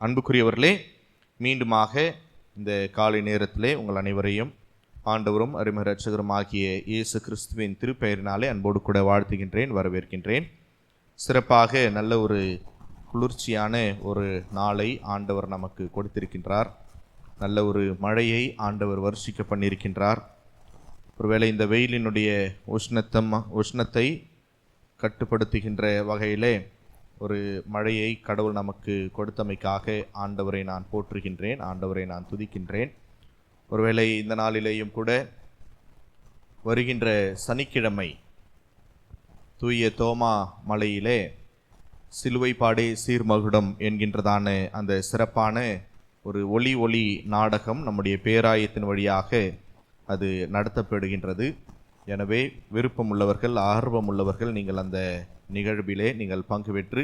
அன்புக்குரியவர்களே மீண்டுமாக இந்த காலை நேரத்திலே உங்கள் அனைவரையும் ஆண்டவரும் அருமை ரட்சகரும் ஆகிய இயேசு கிறிஸ்துவின் திருப்பெயரினாலே அன்போடு கூட வாழ்த்துகின்றேன் வரவேற்கின்றேன். சிறப்பாக நல்ல ஒரு குளிர்ச்சியான ஒரு நாளை ஆண்டவர் நமக்கு கொடுத்திருக்கின்றார். நல்ல ஒரு மழையை ஆண்டவர் வருஷிக்க பண்ணியிருக்கின்றார். ஒருவேளை இந்த வெயிலினுடைய உஷ்ணத்தம் உஷ்ணத்தை கட்டுப்படுத்துகின்ற வகையிலே ஒரு மழையை கடவுள் நமக்கு கொடுத்தமைக்காக ஆண்டவரை நான் போற்றுகின்றேன் ஆண்டவரை நான் துதிக்கின்றேன். ஒருவேளை இந்த நாளிலேயும் கூட வருகின்ற சனிக்கிழமை தூய தோமா மலையிலே சிலுவை பாடே சீர்மகுடம் என்கின்றதான அந்த சிறப்பான ஒரு ஒளி ஒளி நாடகம் நம்முடைய பேராயத்தின் வழியாக அது நடத்தப்படுகின்றது. எனவே விருப்பம் உள்ளவர்கள் ஆர்வம் உள்ளவர்கள் நீங்கள் அந்த நிகழ்விலே நீங்கள் பங்கு பெற்று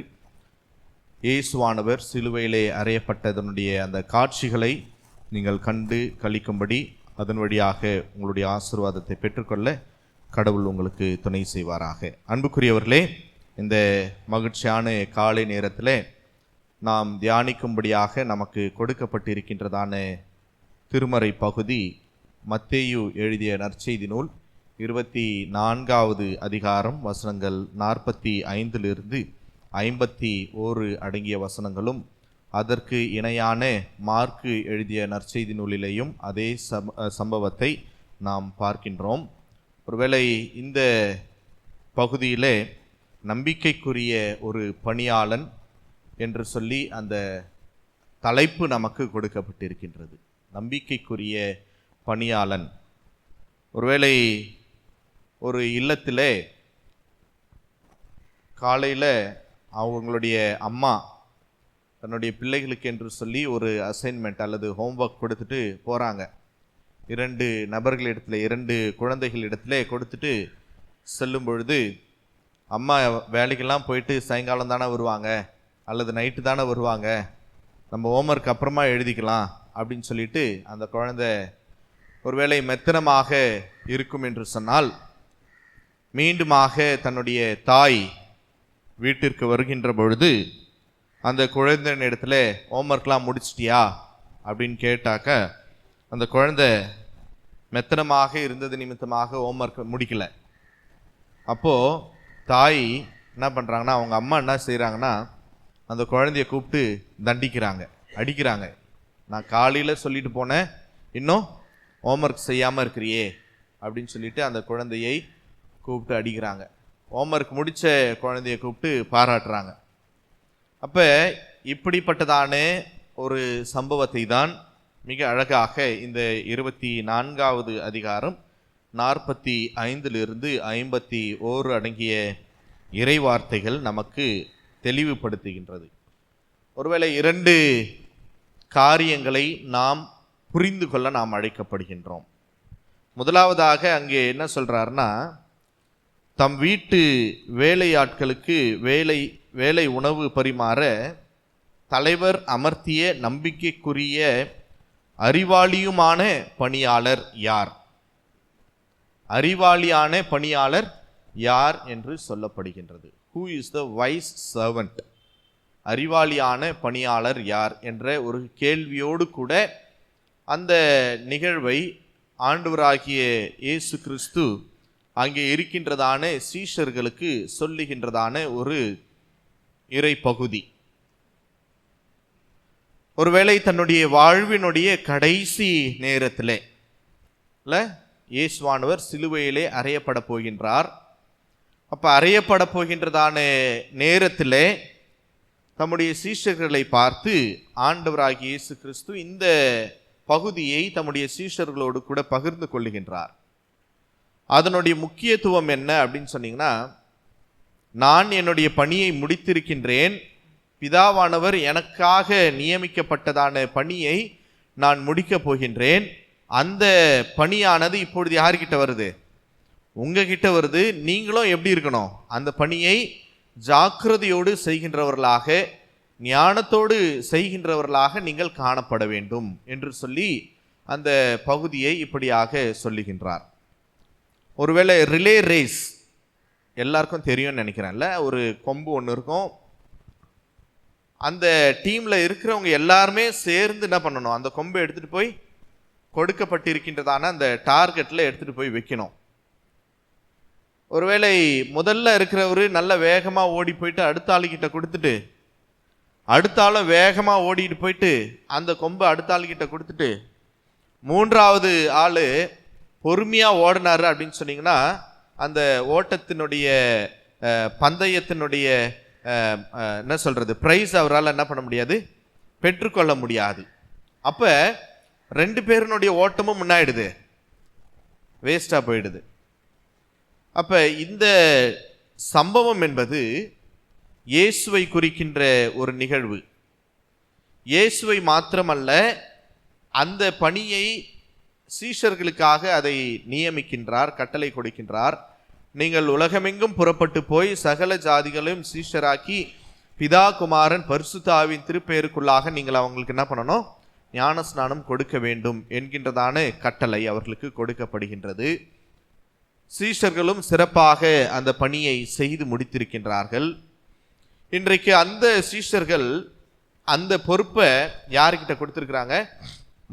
இயேசுவானவர் சிலுவையிலே அறையப்பட்டதனுடைய அந்த காட்சிகளை நீங்கள் கண்டு கழிக்கும்படி அதன் வழியாக உங்களுடைய ஆசீர்வாதத்தை பெற்றுக்கொள்ள கடவுள் உங்களுக்கு துணை செய்வாராக. அன்புக்குரியவர்களே இந்த மகிழ்ச்சியான காலை நேரத்தில் நாம் தியானிக்கும்படியாக நமக்கு கொடுக்கப்பட்டிருக்கின்றதான திருமறை பகுதி மத்தேயு எழுதிய நற்செய்தி நூல் இருபத்தி நான்காவது அதிகாரம் வசனங்கள் நாற்பத்தி ஐந்திலிருந்து ஐம்பத்தி ஓரு அடங்கிய வசனங்களும் அதற்கு இணையான மார்க்கு எழுதிய நற்செய்தி நூலிலேயும் அதே சம்ப சம்பவத்தை நாம் பார்க்கின்றோம். ஒருவேளை இந்த பகுதியிலே நம்பிக்கைக்குரிய ஒரு பணியாளன் என்று சொல்லி அந்த தலைப்பு நமக்கு கொடுக்கப்பட்டிருக்கின்றது. நம்பிக்கைக்குரிய பணியாளன். ஒருவேளை ஒரு இல்லத்தில் காலையில் அவங்களுடைய அம்மா தன்னுடைய பிள்ளைகளுக்கு என்று சொல்லி ஒரு அசைன்மெண்ட் அல்லது ஹோம்ஒர்க் கொடுத்துட்டு போகிறாங்க இரண்டு நபர்களிடத்துல இரண்டு குழந்தைகளிடத்துல கொடுத்துட்டு செல்லும் பொழுது அம்மா வேலைக்கெல்லாம் போயிட்டு சாயங்காலம் தானே வருவாங்க? அல்லது நைட்டு தானே வருவாங்க? நம்ம ஹோம்ஒர்க் அப்புறமா எழுதிக்கலாம் அப்படின்னு சொல்லிட்டு அந்த குழந்தை ஒருவேளை மெத்தனமாக இருக்கும் என்று சொன்னால் மீண்டுமாக தன்னுடைய தாய் வீட்டிற்கு வருகின்ற பொழுது அந்த குழந்தையின் இடத்துல ஹோம்ஒர்க்லாம் முடிச்சிட்டியா? அப்படின்னு கேட்டாக்க அந்த குழந்தை மெத்தனமாக இருந்தது நிமித்தமாக ஹோம்ஒர்க் முடிக்கலை. அப்போது தாய் என்ன பண்ணுறாங்கன்னா அவங்க அம்மா என்ன செய்கிறாங்கன்னா அந்த குழந்தைய கூப்பிட்டு தண்டிக்கிறாங்க அடிக்கிறாங்க. நான் காலையில் சொல்லிட்டு போனேன் இன்னும் ஹோம்ஒர்க் செய்யாமல் இருக்கிறியே அப்படின்னு சொல்லிட்டு அந்த குழந்தையை கூப்பிட்டு அடிக்கிறாங்க. ஹோம்ஒர்க் முடித்த குழந்தைய கூப்பிட்டு பாராட்டுறாங்க. அப்போ இப்படிப்பட்டதான ஒரு சம்பவத்தை தான் மிக அழகாக இந்த இருபத்தி நான்காவது அதிகாரம் நாற்பத்தி ஐந்திலிருந்து ஐம்பத்தி ஓரு அடங்கிய இறைவார்த்தைகள் நமக்கு தெளிவுபடுத்துகின்றது. ஒருவேளை இரண்டு காரியங்களை நாம் புரிந்து கொள்ள நாம் அழைக்கப்படுகின்றோம். முதலாவதாக அங்கே என்ன சொல்கிறாருன்னா தம் வீட்டு வேலையாட்களுக்கு வேலை வேலை உணவு பரிமாற தலைவர் அமர்த்திய நம்பிக்கைக்குரிய அறிவாளியுமான பணியாளர் யார்? அறிவாளியான பணியாளர் யார் என்று சொல்லப்படுகின்றது. Who is the wise servant அறிவாளியான பணியாளர் யார் என்ற ஒரு கேள்வியோடு கூட அந்த நிகழ்வை ஆண்டவராகிய இயேசு கிறிஸ்து அங்கே இருக்கின்றதான சீஷர்களுக்கு சொல்லுகின்றதான ஒரு இறை பகுதி ஒருவேளை தன்னுடைய வாழ்வினுடைய கடைசி நேரத்தில் இல்லை இயேசுவானவர் சிலுவையிலே அறையப்பட போகின்றார். அப்போ அறையப்பட போகின்றதான நேரத்தில் தம்முடைய சீஷர்களை பார்த்து ஆண்டவராகிய இயேசு கிறிஸ்து இந்த பகுதியை தம்முடைய சீஷர்களோடு கூட பகிர்ந்து கொள்ளுகின்றார். அதனுடைய முக்கியத்துவம் என்ன அப்படின்னு சொன்னீங்கன்னா நான் என்னுடைய பணியை முடித்திருக்கின்றேன் பிதாவானவர் எனக்காக நியமிக்கப்பட்டதான பணியை நான் முடிக்கப் போகின்றேன் அந்த பணியானது இப்பொழுது யார்கிட்ட வருது? உங்ககிட்ட வருது நீங்களும் எப்படி இருக்கணும்? அந்த பணியை ஜாக்கிரதையோடு செய்கின்றவர்களாக ஞானத்தோடு செய்கின்றவர்களாக நீங்கள் காணப்பட வேண்டும் என்று சொல்லி அந்த பகுதியை இப்படியாக சொல்லுகின்றார். ஒருவேளை ரிலே ரேஸ் எல்லாருக்கும் தெரியும்னு நினைக்கிறேன்ல. ஒரு கொம்பு ஒன்று இருக்கும். அந்த டீமில் இருக்கிறவங்க எல்லாருமே சேர்ந்து என்ன பண்ணணும்? அந்த கொம்பை எடுத்துகிட்டு போய் கொடுக்கப்பட்டிருக்கின்றதான அந்த டார்கெட்டில் எடுத்துகிட்டு போய் வைக்கணும். ஒருவேளை முதல்ல இருக்கிறவர் நல்ல வேகமாக ஓடி போயிட்டு அடுத்த ஆளுக்கிட்ட கொடுத்துட்டு அடுத்த ஆளும் வேகமாக ஓடிட்டு போயிட்டு அந்த கொம்பை அடுத்த ஆளுக்கிட்ட கொடுத்துட்டு மூன்றாவது ஆள் பொறுமையாக ஓடினார் அப்படின்னு சொன்னீங்கன்னா அந்த ஓட்டத்தினுடைய பந்தயத்தினுடைய என்ன சொல்கிறது ப்ரைஸ் அவரால் என்ன பண்ண முடியாது? பெற்றுக்கொள்ள முடியாது. அப்போ ரெண்டு பேருனுடைய ஓட்டமும் முன்னாயிடுது. வேஸ்ட்டாக போயிடுது. அப்போ இந்த சம்பவம் என்பது இயேசுவை குறிக்கின்ற ஒரு நிகழ்வு. இயேசுவை மாத்திரமல்ல அந்த பணியை சீஷர்களுக்காக அதை நியமிக்கின்றார் கட்டளை கொடுக்கின்றார். நீங்கள் உலகமெங்கும் புறப்பட்டு போய் சகல ஜாதிகளையும் சீஷராக்கி பிதா குமாரன் பரிசுத்தாவின் திருப்பெயருக்குள்ளாக நீங்கள் அவங்களுக்கு என்ன பண்ணணும்? ஞான ஸ்நானம் கொடுக்க வேண்டும் என்கின்றதான கட்டளை அவர்களுக்கு கொடுக்கப்படுகின்றது. சீஷர்களும் சிறப்பாக அந்த பணியை செய்து முடித்திருக்கின்றார்கள். இன்றைக்கு அந்த சீஷர்கள் அந்த பொறுப்பை யார்கிட்ட கொடுத்துருக்குறாங்க?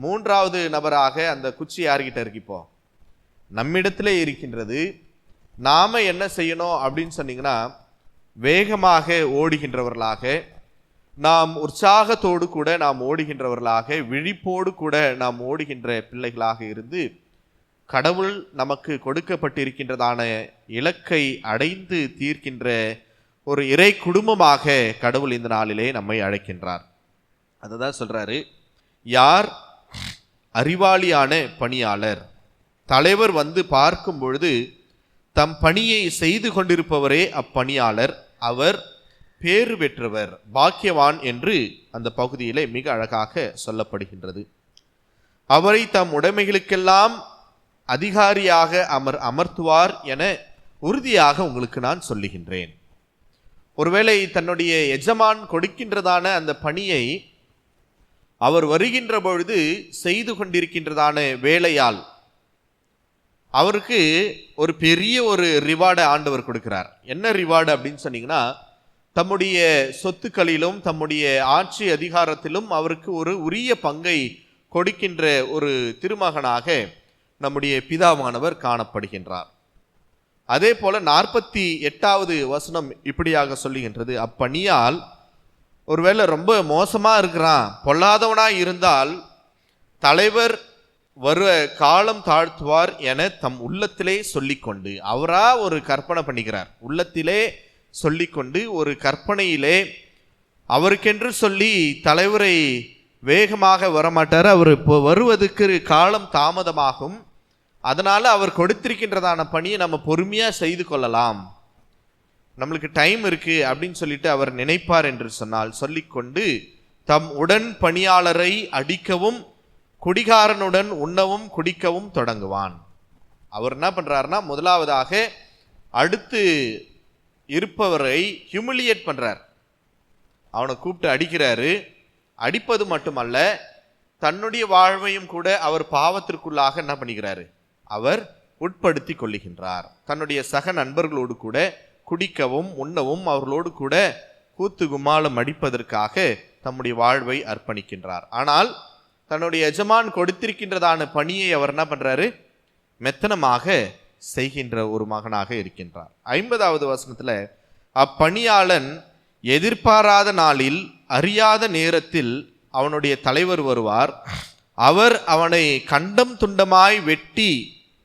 மூன்றாவது நபராக அந்த குச்சி யார்கிட்ட இருக்கு இப்போ? நம்மிடத்திலே இருக்கின்றது. நாம் என்ன செய்யணும் அப்படின்னு சொன்னீங்கன்னா வேகமாக ஓடுகின்றவர்களாக நாம் உற்சாகத்தோடு கூட நாம் ஓடுகின்றவர்களாக விழிப்போடு கூட நாம் ஓடுகின்ற பிள்ளைகளாக இருந்து கடவுள் நமக்கு கொடுக்கப்பட்டிருக்கின்றதான இலக்கை அடைந்து தீர்க்கின்ற ஒரு இறை குடும்பமாக கடவுள் இந்த நாளிலே நம்மை அழைக்கின்றார். அதுதான் சொல்கிறாரு யார் அறிவாளியான பணியாளர். தலைவர் வந்து பார்க்கும் பொழுது தம் பணியை செய்து கொண்டிருப்பவரே அப்பணியாளர் அவர் பேறு பெற்றவர் பாக்கியவான் என்று அந்த பகுதியிலே மிக அழகாக சொல்லப்படுகின்றது. அவரை தம் உடைமைகளுக்கெல்லாம் அதிகாரியாக அமர் அமர்த்துவார் என உறுதியாக உங்களுக்கு நான் சொல்லுகின்றேன். ஒருவேளை தன்னுடைய எஜமான் கொடுக்கின்றதான அந்த பணியை அவர் வருகின்ற பொழுது செய்து கொண்டிருக்கின்றதான வேலையால் அவருக்கு ஒரு பெரிய ஒரு ரிவார்டை ஆண்டவர் கொடுக்கிறார். என்ன ரிவார்டு அப்படின்னு சொன்னீங்கன்னா தம்முடைய சொத்துக்களிலும் தம்முடைய ஆட்சி அதிகாரத்திலும் அவருக்கு ஒரு உரிய பங்கை கொடுக்கின்ற ஒரு திருமகனாக நம்முடைய பிதாவானவர் காணப்படுகின்றார். அதே போல நாற்பத்தி எட்டாவது வசனம் இப்படியாக சொல்லுகின்றது. அப்பணியால் ஒருவேளை ரொம்ப மோசமாக இருக்கிறான் பொல்லாதவனாக இருந்தால் தலைவர் வரு காலம் தாழ்த்துவார் என தம் உள்ளத்திலே சொல்லிக்கொண்டு அவராக ஒரு கற்பனை பண்ணிக்கிறார். உள்ளத்திலே சொல்லிக்கொண்டு ஒரு கற்பனையிலே அவருக்கென்று சொல்லி தலைவரை வேகமாக வரமாட்டார். அவர் இப்போ வருவதற்கு காலம் தாமதமாகும். அதனால் அவர் கொடுத்திருக்கின்றதான பணியை நம்ம பொறுமையாக செய்து கொள்ளலாம். நம்மளுக்கு டைம் இருக்கு அப்படின்னு சொல்லிட்டு அவர் நினைப்பார் என்று சொன்னால் சொல்லிக்கொண்டு தம் உடன் பணியாளரை அடிக்கவும் குடிகாரனுடன் உண்ணவும் குடிக்கவும் தொடங்குவான். அவர் என்ன பண்ணுறாருனா முதலாவதாக அடுத்து இருப்பவரை ஹியூமிலியேட் பண்ணுறார் அவனை கூப்பிட்டு அடிக்கிறாரு. அடிப்பது மட்டுமல்ல தன்னுடைய வாழ்வையும் கூட அவர் பாவத்திற்குள்ளாக என்ன பண்ணிக்கிறாரு? அவர் உட்படுத்தி கொள்ளுகின்றார். தன்னுடைய சக நண்பர்களோடு கூட குடிக்கவும் உண்ணவும் அவர்களோடு கூட கூத்து குமாலம் அடிப்பதற்காக தம்முடைய வாழ்வை அர்ப்பணிக்கின்றார். ஆனால் தன்னுடைய எஜமான் கொடுத்திருக்கின்றதான பணியை அவர் என்ன பண்றாரு? மெத்தனமாக செய்கின்ற ஒரு மகனாக இருக்கின்றார். ஐம்பதாவது வசனத்துல அப்பணியாளன் எதிர்பாராத நாளில் அறியாத நேரத்தில் அவனுடைய தலைவர் வருவார். அவர் அவனை கண்டம் துண்டமாய் வெட்டி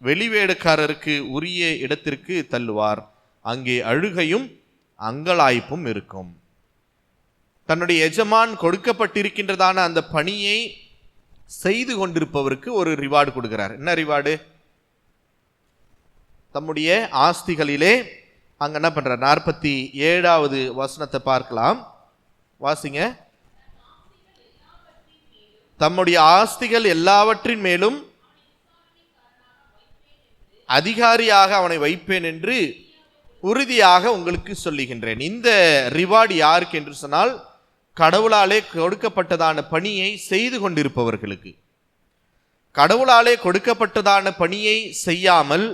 வெளிவேடக்காரருக்கு உரிய இடத்திற்கு தள்ளுவார். அங்கே அழுகையும் அங்கலாய்ப்பும் இருக்கும். தன்னுடைய எஜமான் கொடுக்கப்பட்டிருக்கின்றதான அந்த பணியை செய்து கொண்டிருப்பவருக்கு ஒரு ரிவார்டு கொடுக்கிறார். என்ன ரிவார்டு தம்முடைய ஆஸ்திகளிலே அங்கே என்ன பண்ணுறார் நாற்பத்தி ஏழாவது வசனத்தை பார்க்கலாம். வாசிங்க. தம்முடைய ஆஸ்திகள் எல்லாவற்றின் மேலும் அதிகாரியாக அவனை வைப்பேன் என்று உறுதியாக உங்களுக்கு சொல்லுகின்றேன். இந்த ரிவார்டு யாருக்கு என்று சொன்னால் கடவுளாலே கொடுக்கப்பட்டதான பணியை செய்து கொண்டிருப்பவர்களுக்கு. கடவுளாலே கொடுக்கப்பட்டதான பணியை செய்யாமல்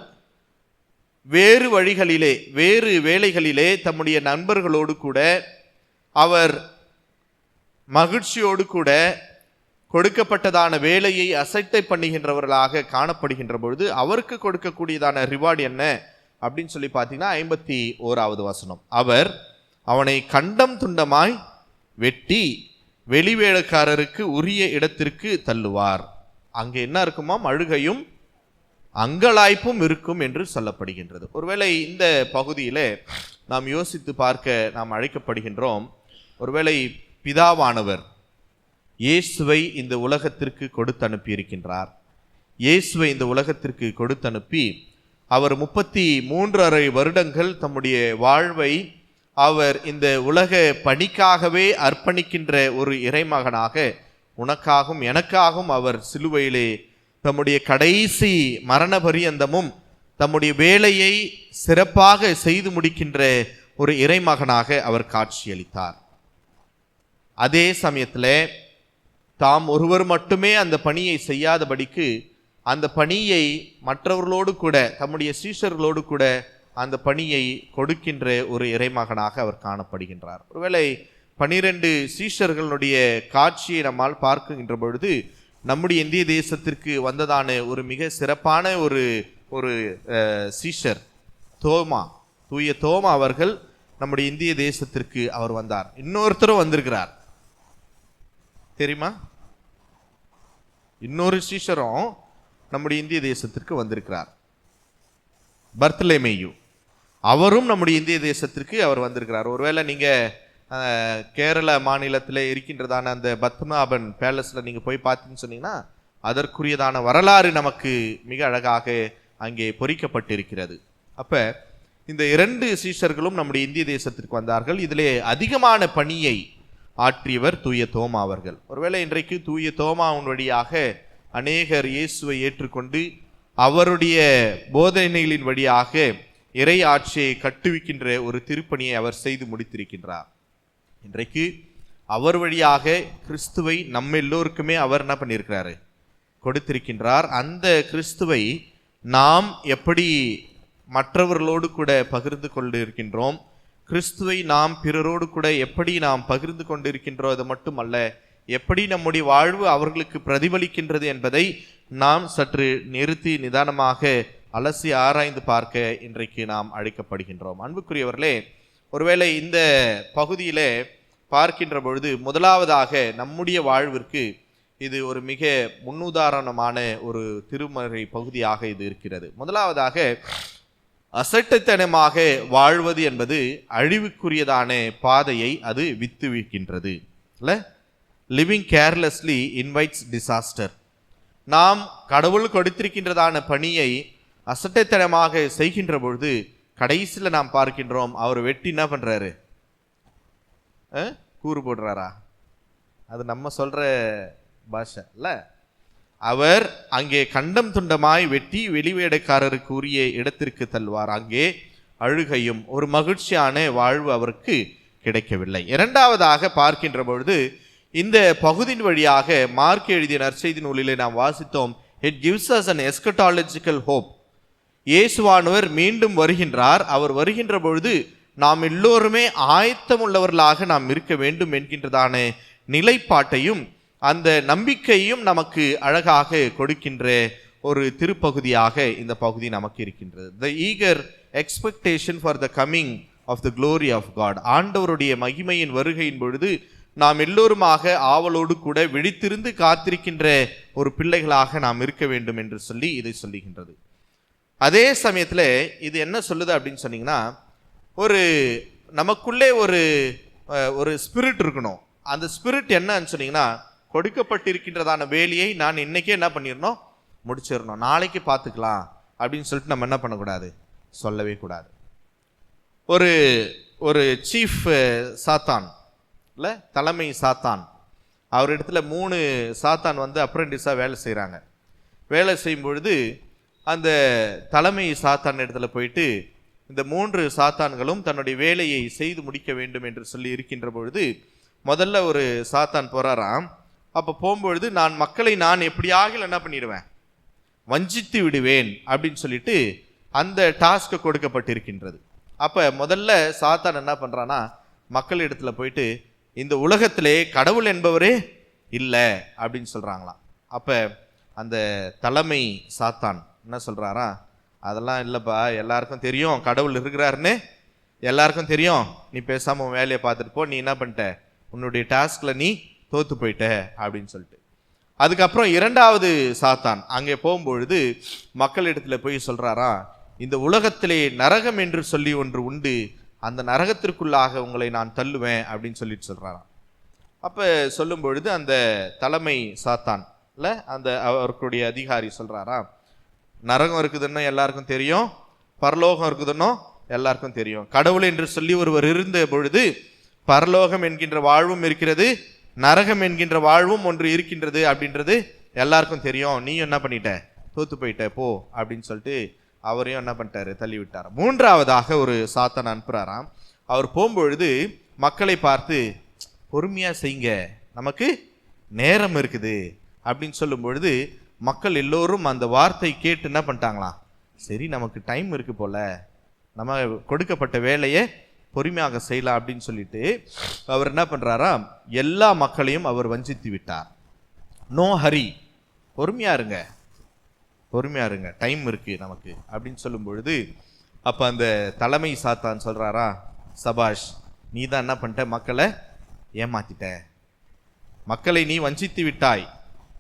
வேறு வழிகளிலே வேறு வேலைகளிலே தம்முடைய நண்பர்களோடு கூட அவர் மகிழ்ச்சியோடு கூட கொடுக்கப்பட்டதான வேலையை அசட்டை பண்ணுகின்றவர்களாக காணப்படுகின்ற பொழுது அவருக்கு கொடுக்கக்கூடியதான ரிவார்டு என்ன? அப்படின்னு சொல்லி பார்த்தீங்கன்னா ஐம்பத்தி ஓராவது வசனம். அவர் அவனை கண்டம் துண்டமாய் வெட்டி வெளிவேளக்காரருக்கு உரிய இடத்திற்கு தள்ளுவார். அங்கே என்ன இருக்குமாம் அழுகையும் அங்கலாய்ப்பும் இருக்கும் என்று சொல்லப்படுகின்றது. ஒருவேளை இந்த பகுதியில் நாம் யோசித்து பார்க்க நாம் அழைக்கப்படுகின்றோம். ஒருவேளை பிதாவானவர் இயேசுவை இந்த உலகத்திற்கு கொடுத்து அனுப்பியிருக்கின்றார் இயேசுவை இந்த உலகத்திற்கு கொடுத்து அனுப்பி அவர் முப்பத்தி மூன்றரை வருடங்கள் தம்முடைய வாழ்வை அவர் இந்த உலக பணிக்காகவே அர்ப்பணிக்கின்ற ஒரு இறைமகனாக உனக்காகவும் எனக்காகவும் அவர் சிலுவையிலே தம்முடைய கடைசி மரண பரியந்தமும் தம்முடைய வேலையை சிறப்பாக செய்து முடிக்கின்ற ஒரு இறைமகனாக அவர் காட்சியளித்தார். அதே சமயத்தில் தாம் ஒருவர் மட்டுமே அந்த பணியை செய்யாதபடிக்கு அந்த பணியை மற்றவர்களோடு கூட தம்முடைய சீஷர்களோடு கூட அந்த பணியை கொடுக்கின்ற ஒரு இறைமகனாக அவர் காணப்படுகின்றார். ஒருவேளை பனிரெண்டு சீஷர்களுடைய காட்சியை நம்மால் பார்க்கின்ற பொழுது நம்முடைய இந்திய தேசத்திற்கு வந்ததான ஒரு மிக சிறப்பான ஒரு ஒரு சீஷர் தோமா தூய தோமா அவர்கள் நம்முடைய இந்திய தேசத்திற்கு அவர் வந்தார். இன்னொருத்தரும் வந்திருக்கிறார். தெரியுமா? இன்னொரு சீஷரும் நம்முடைய இந்திய தேசத்திற்கு வந்திருக்கிறார். பர்த்லேமேயு. அவரும் நம்முடைய இந்திய தேசத்திற்கு அவர் வந்திருக்கிறார். ஒருவேளை நீங்கள் கேரள மாநிலத்தில் இருக்கின்றதான அந்த பத்மநாபன் பேலஸில் நீங்கள் போய் பார்த்தீங்கன்னு சொன்னீங்கன்னா அதற்குரியதான வரலாறு நமக்கு மிக அழகாக அங்கே பொறிக்கப்பட்டிருக்கிறது. அப்போ இந்த இரண்டு சீஷர்களும் நம்முடைய இந்திய தேசத்திற்கு வந்தார்கள். இதிலே அதிகமான பணியை ஆற்றியவர் தூய தோமா அவர்கள். ஒருவேளை இன்றைக்கு தூய தோமாவின் வழியாக அநேகர் இயேசுவை ஏற்றுக்கொண்டு அவருடைய போதனைகளின் வழியாக இறை ஆட்சியை கட்டுவிக்கின்ற ஒரு திருப்பணியை அவர் செய்து முடித்திருக்கின்றார். இன்றைக்கு அவர் வழியாக கிறிஸ்துவை நம்ம எல்லோருக்குமே அவர் என்ன பண்ணியிருக்கிறாரு? கொடுத்திருக்கின்றார். அந்த கிறிஸ்துவை நாம் எப்படி மற்றவர்களோடு கூட பகிர்ந்து கொண்டு இருக்கின்றோம் கிறிஸ்துவை நாம் பிறரோடு கூட எப்படி நாம் பகிர்ந்து கொண்டிருக்கின்றோம்? அது மட்டுமல்ல எப்படி நம்முடைய வாழ்வு அவர்களுக்கு பிரதிபலிக்கின்றது என்பதை நாம் சற்று நிறுத்தி நிதானமாக அலசி ஆராய்ந்து பார்க்க இன்றைக்கு நாம் அழைக்கப்படுகின்றோம். அன்புக்குரியவர்களே ஒருவேளை இந்த பகுதியிலே பார்க்கின்ற பொழுது முதலாவதாக நம்முடைய வாழ்விற்கு இது ஒரு மிக முன்னுதாரணமான ஒரு திருமறை பகுதியாக இது இருக்கிறது. முதலாவதாக அசட்டுத்தனமாக வாழ்வது என்பது அழிவுக்குரியதான பாதையை அது வித்துவிக்கின்றது இல்லை? லிவிங் கேர்லெஸ்லி இன்வைட்ஸ் டிசாஸ்டர் நாம் கடவுள் கொடுத்திருக்கின்றதான பணியை அசட்டைத்தனமாக செய்கின்ற பொழுது கடைசியில் நாம் பார்க்கின்றோம் அவர் வெட்டி என்ன பண்ணுறாரு கூறு போடுறாரா? அது நம்ம சொல்கிற பாஷை இல்லை அவர் அங்கே கண்டம் துண்டமாய் வெட்டி வெளிவேடைக்காரருக்கு உரிய இடத்திற்கு தள்ளுவார். அங்கே அழுகையும் ஒரு மகிழ்ச்சியான வாழ்வு அவருக்கு கிடைக்கவில்லை. இரண்டாவதாக பார்க்கின்ற பொழுது இந்த பகுதியின் வழியாக மார்க் எழுதிய நற்செய்தி நூலிலே நாம் வாசித்தோம் it gives us an eschatological hope இயேசுவானவர் மீண்டும் வருகின்றார். அவர் வருகின்ற பொழுது நாம் எல்லோருமே ஆயத்தம் உள்ளவர்களாக நாம் இருக்க வேண்டும் என்கின்றதான நிலைப்பாட்டையும் அந்த நம்பிக்கையும் நமக்கு அழகாக கொடுக்கின்ற ஒரு திருப்பகுதியாக இந்த பகுதி நமக்கு இருக்கின்றது. The eager expectation for the coming of the glory of God ஆண்டவருடைய மகிமையின் வருகையின் பொழுது நாம் எல்லோருமாக ஆவலோடு கூட விழித்திருந்து காத்திருக்கின்ற ஒரு பிள்ளைகளாக நாம் இருக்க வேண்டும் என்று சொல்லி இதை சொல்லுகின்றது. அதே சமயத்தில் இது என்ன சொல்லுது அப்படின்னு சொன்னீங்கன்னா ஒரு நமக்குள்ளே ஒரு ஒரு ஸ்பிரிட் இருக்கணும். அந்த ஸ்பிரிட் என்னன்னு சொன்னீங்கன்னா கொடுக்கப்பட்டிருக்கின்றதான வேலையை நான் இன்னைக்கே என்ன பண்ணிடணும் முடிச்சிடணும் நாளைக்கு பார்த்துக்கலாம் அப்படின்னு சொல்லிட்டு நம்ம என்ன பண்ணக்கூடாது? சொல்லவே கூடாது. ஒரு ஒரு சீஃப் சாத்தான். இல்லை தலைமை சாத்தான். அவர் இடத்துல மூணு சாத்தான் வந்து அப்ரெண்டிஸாக வேலை செய்கிறாங்க வேலை செய்யும் பொழுது அந்த தலைமை சாத்தான் இடத்துல போயிட்டு இந்த மூன்று சாத்தான்களும் தன்னுடைய வேலையை செய்து முடிக்க வேண்டும் என்று சொல்லி இருக்கின்ற பொழுது முதல்ல ஒரு சாத்தான் போறாராம். அப்போ போகும்பொழுது நான் மக்களை நான் எப்படியாக என்ன பண்ணிடுவேன்? வஞ்சித்து விடுவேன் அப்படின்னு சொல்லிட்டு அந்த டாஸ்க்கு கொடுக்கப்பட்டிருக்கின்றது. அப்போ முதல்ல சாத்தான் என்ன பண்ணுறான்னா மக்கள் இடத்துல போயிட்டு இந்த உலகத்திலே கடவுள் என்பவரே இல்லை அப்படின்னு சொல்கிறாங்களாம் அப்போ அந்த தலைமை சாத்தான் என்ன சொல்கிறாரா அதெல்லாம் இல்லைப்பா எல்லாருக்கும் தெரியும் கடவுள் இருக்கிறாருன்னு. எல்லாருக்கும் தெரியும். நீ பேசாமல் உன் வேலையை பார்த்துட்டு போ நீ என்ன பண்ணிட்ட? உன்னுடைய டாஸ்கில் நீ தோற்று போயிட்ட அப்படின்னு சொல்லிட்டு. அதுக்கப்புறம் இரண்டாவது சாத்தான் அங்கே போகும்பொழுது மக்களிடத்தில் போய் சொல்கிறாரா இந்த உலகத்திலே நரகம் என்று சொல்லி ஒன்று உண்டு அந்த நரகத்திற்குள்ளாக உங்களை நான் தள்ளுவேன் அப்படின்னு சொல்லிட்டு சொல்கிறாராம் அப்போ சொல்லும் பொழுது அந்த தலைமை சாத்தான் அந்த அவர்களுடைய அதிகாரி சொல்கிறாராம் நரகம் இருக்குதுன்னு எல்லாருக்கும் தெரியும் பரலோகம் இருக்குதுன்னு எல்லாருக்கும் தெரியும். கடவுள் என்று சொல்லி ஒருவர் இருந்த பொழுது பரலோகம் என்கின்ற வாழ்வும் இருக்கிறது நரகம் என்கின்ற வாழ்வும் ஒன்று இருக்கின்றது அப்படின்றது எல்லாருக்கும் தெரியும். நீ என்ன பண்ணிட்ட? தோத்து போயிட்ட போ அப்படின்னு சொல்லிட்டு அவரையும் என்ன பண்ணிட்டாரு? தள்ளி விட்டார் மூன்றாவதாக ஒரு சாத்தான் அனுப்புறாராம். அவர் போகும்பொழுது மக்களை பார்த்து பொறுமையாக செய்யுங்க. நமக்கு நேரம் இருக்குது. அப்படின்னு சொல்லும் பொழுது மக்கள் எல்லோரும் அந்த வார்த்தை கேட்டு என்ன பண்ணிட்டாங்களாம்? சரி நமக்கு டைம் இருக்கு போல. நம்ம கொடுக்கப்பட்ட வேலையை பொறுமையாக செய்யலாம். அப்படின்னு சொல்லிட்டு அவர் என்ன பண்ணுறாரா எல்லா மக்களையும் அவர் வஞ்சித்து விட்டார். நோ ஹரி பொறுமையா இருங்க. பொறுமையா இருங்க டைம் இருக்குது நமக்கு. அப்படின்னு சொல்லும் பொழுது அப்போ அந்த தலைமை சாத்தான் சொல்கிறாரா சபாஷ் நீ தான் என்ன பண்ணிட்ட? மக்களை ஏமாத்திட்ட. மக்களை நீ வஞ்சித்து விட்டாய்.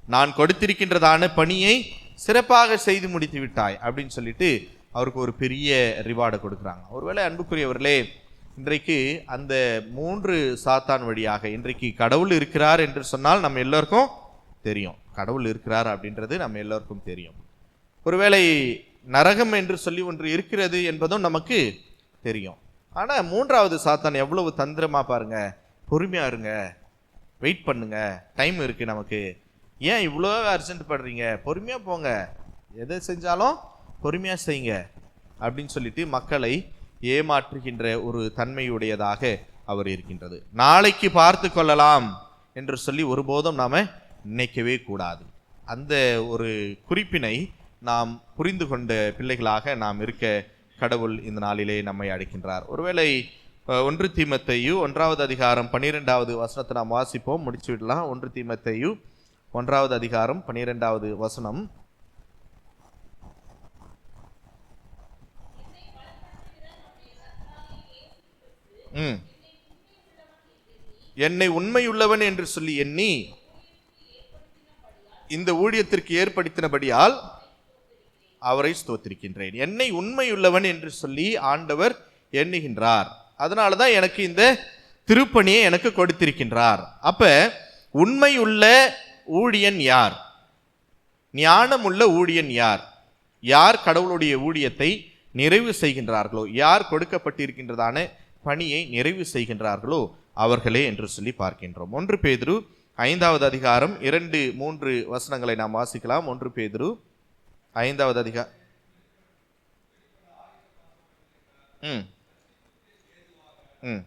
நான் கொடுத்திருக்கின்றதான பணியை சிறப்பாக செய்து முடித்து விட்டாய். அப்படின்னு சொல்லிட்டு அவருக்கு ஒரு பெரிய ரிவார்டை கொடுக்குறாங்க. ஒருவேளை அன்புக்குரியவர்களே இன்றைக்கு அந்த மூன்று சாத்தான் வழியாக இன்றைக்கு கடவுள் இருக்கிறார் என்று சொன்னால் நம்ம எல்லோருக்கும் தெரியும். கடவுள் இருக்கிறார் அப்படின்றது நம்ம எல்லோருக்கும் தெரியும். ஒருவேளை நரகம் என்று சொல்லி ஒன்று இருக்கிறது என்பதும் நமக்கு தெரியும். ஆனால் மூன்றாவது சாத்தான் எவ்வளவு தந்திரமாக பாருங்க பொறுமையாக இருங்க வெயிட் பண்ணுங்க டைம் இருக்கு நமக்கு. ஏன் இவ்வளோ அர்ஜென்ட் படுறீங்க? பொறுமையாக போங்க. எதை செஞ்சாலும் பொறுமையாக செய்யுங்க அப்படின்னு சொல்லிட்டு மக்களை ஏமாற்றுகின்ற ஒரு தன்மையுடையதாக அவர் இருக்கின்றது. நாளைக்கு பார்த்து கொள்ளலாம் என்று சொல்லி ஒருபோதும் நாம் நினைக்கவே கூடாது. அந்த ஒரு குறிப்பினை நாம் புரிந்து கொண்ட பிள்ளைகளாக நாம் இருக்க கடவுள் இந்த நாளிலே நம்மை அழைக்கின்றார். ஒருவேளை ஒன்று தீமத்தையு ஒன்றாவது அதிகாரம் பன்னிரெண்டாவது வசனத்தை நாம் வாசிப்போம் முடிச்சு விடலாம். ஒன்று தீமத்தையு ஒன்றாவது அதிகாரம் பன்னிரெண்டாவது வசனம். ம். என்னை உண்மையுள்ளவன் என்று சொல்லி எண்ணி இந்த ஊழியத்திற்கு ஏற்படுத்தினபடியால் அவரை ஸ்தோத்திருக்கின்றேன். என்னை உண்மையுள்ளவன் என்று சொல்லி ஆண்டவர் எண்ணுகின்றார். அதனால தான் எனக்கு இந்த திருப்பணியை எனக்கு கொடுத்திருக்கின்றார். அப்ப உண்மையுள்ள ஊழியன் யார்? ஞானமுள்ள ஊழியன் யார்? யார் கடவுளுடைய ஊழியத்தை நிறைவு செய்கின்றார்களோ யார் கொடுக்கப்பட்டிருக்கின்றதான பணியை நிறைவு செய்கின்றார்களோ அவர்களே என்று சொல்லி பார்க்கின்றோம். ஒன்று பேதுரு ஐந்தாவது அதிகாரம் இரண்டு மூன்று வசனங்களை நாம் வாசிக்கலாம். ஒன்று பேதுரு ஐந்தாவது அதிகா ம். ம்.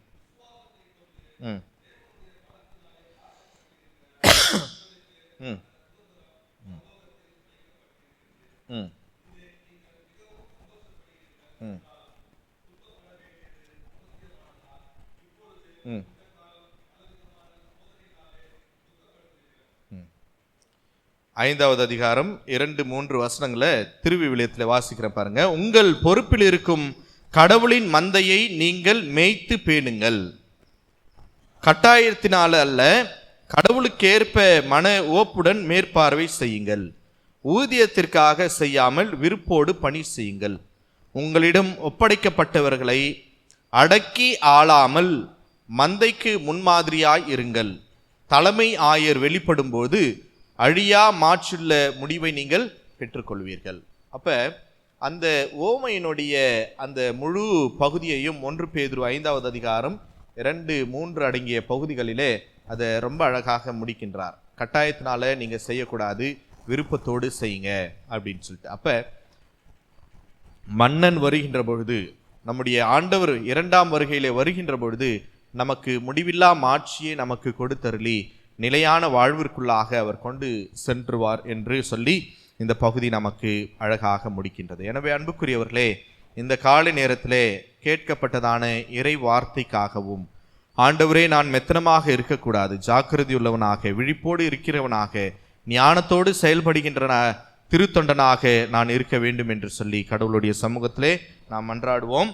ம். ம். ம். ம். ம். ஐந்தாவது அதிகாரம் இரண்டு மூன்று வசனங்களை திருவிவிலியத்தில் வாசிக்கிறேன் பாருங்க. உங்கள் பொறுப்பில் இருக்கும் கடவுளின் மந்தையை நீங்கள் மேய்த்து பேணுங்கள். கட்டாயத்தினால அல்ல கடவுளுக்கேற்ப மன ஓப்புடன் மேற்பார்வை செய்யுங்கள். ஊதியத்திற்காக செய்யாமல் விருப்போடு பணி செய்யுங்கள். உங்களிடம் ஒப்படைக்கப்பட்டவர்களை அடக்கி ஆளாமல் மந்தைக்கு முன்மாதிரியாய் இருங்கள். தலைமை ஆயர் வெளிப்படும்போது அழியா மாற்றுள்ள முடிவை நீங்கள் பெற்றுக்கொள்வீர்கள். அப்போ அந்த ஓமையினுடைய அந்த முழு பகுதியையும் ஒன்று பேதுரு ஐந்தாவது அதிகாரம் இரண்டு மூன்று அடங்கிய பகுதிகளிலே அதை ரொம்ப அழகாக முடிக்கின்றார். கட்டாயத்தினால நீங்கள் செய்யக்கூடாது விருப்பத்தோடு செய்யுங்க அப்படின்னு சொல்லிட்டு. அப்போ மன்னன் வருகின்ற பொழுது நம்முடைய ஆண்டவர் இரண்டாம் வருகையிலே வருகின்ற பொழுது நமக்கு முடிவில்லா மாட்சியை நமக்கு கொடுத்தருளி நிலையான வாழ்விற்குள்ளாக அவர் கொண்டு சென்றுவார் என்று சொல்லி இந்த பகுதி நமக்கு அழகாக முடிக்கின்றது. எனவே அன்புக்குரியவர்களே இந்த காலை நேரத்திலே கேட்கப்பட்டதான இறை வார்த்தைக்காகவும் ஆண்டவரே நான் மெத்தனமாக இருக்கக்கூடாது ஜாக்கிரதையுள்ளவனாக விழிப்போடு இருக்கிறவனாக ஞானத்தோடு செயல்படுகின்றன திருத்தொண்டனாக நான் இருக்க வேண்டும் என்று சொல்லி கடவுளுடைய சமூகத்திலே நாம் மன்றாடுவோம்